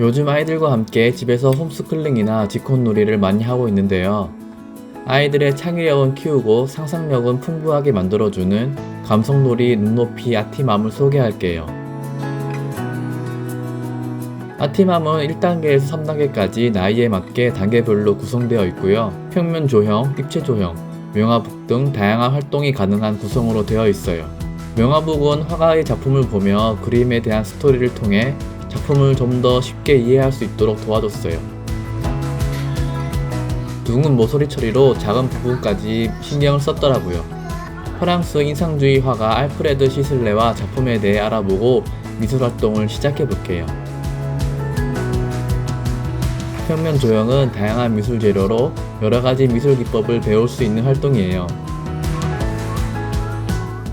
요즘 아이들과 함께 집에서 홈스쿨링이나 직콘놀이를 많이 하고 있는데요. 아이들의 창의력은 키우고 상상력은 풍부하게 만들어주는 감성놀이 눈높이 아티맘을 소개할게요. 아티맘은 1단계에서 3단계까지 나이에 맞게 단계별로 구성되어 있고요. 평면 조형, 입체 조형, 명화북 등 다양한 활동이 가능한 구성으로 되어 있어요. 명화북은 화가의 작품을 보며 그림에 대한 스토리를 통해 작품을 좀 더 쉽게 이해할 수 있도록 도와줬어요. 둥은 모서리 처리로 작은 부분까지 신경을 썼더라고요. 프랑스 인상주의 화가 알프레드 시슬레와 작품에 대해 알아보고 미술 활동을 시작해 볼게요. 평면 조형은 다양한 미술 재료로 여러 가지 미술 기법을 배울 수 있는 활동이에요.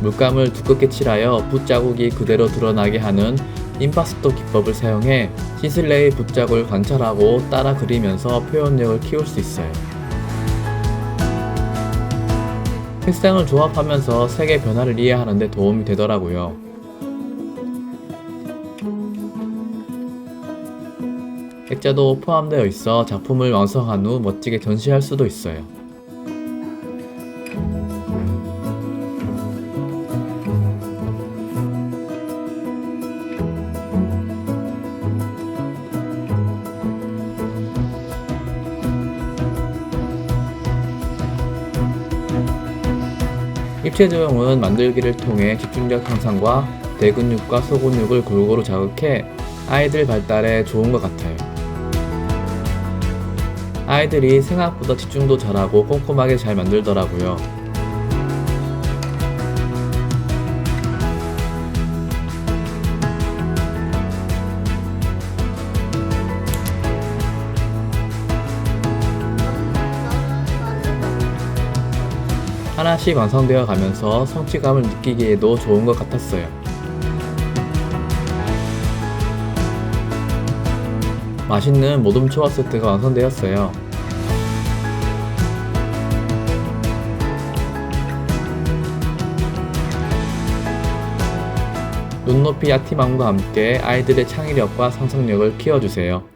물감을 두껍게 칠하여 붓자국이 그대로 드러나게 하는 임파스토 기법을 사용해 시슬레의 붓자국을 관찰하고 따라 그리면서 표현력을 키울 수 있어요. 색상을 조합하면서 색의 변화를 이해하는 데 도움이 되더라고요. 액자도 포함되어 있어 작품을 완성한 후 멋지게 전시할 수도 있어요. 입체 조형은 만들기를 통해 집중력 향상과 대근육과 소근육을 골고루 자극해 아이들 발달에 좋은 것 같아요. 아이들이 생각보다 집중도 잘하고 꼼꼼하게 잘 만들더라고요. 하나씩 완성되어 가면서 성취감을 느끼기에도 좋은 것 같았어요. 맛있는 모둠 초밥 세트가 완성되었어요. 눈높이 야티맘과 함께 아이들의 창의력과 상상력을 키워주세요.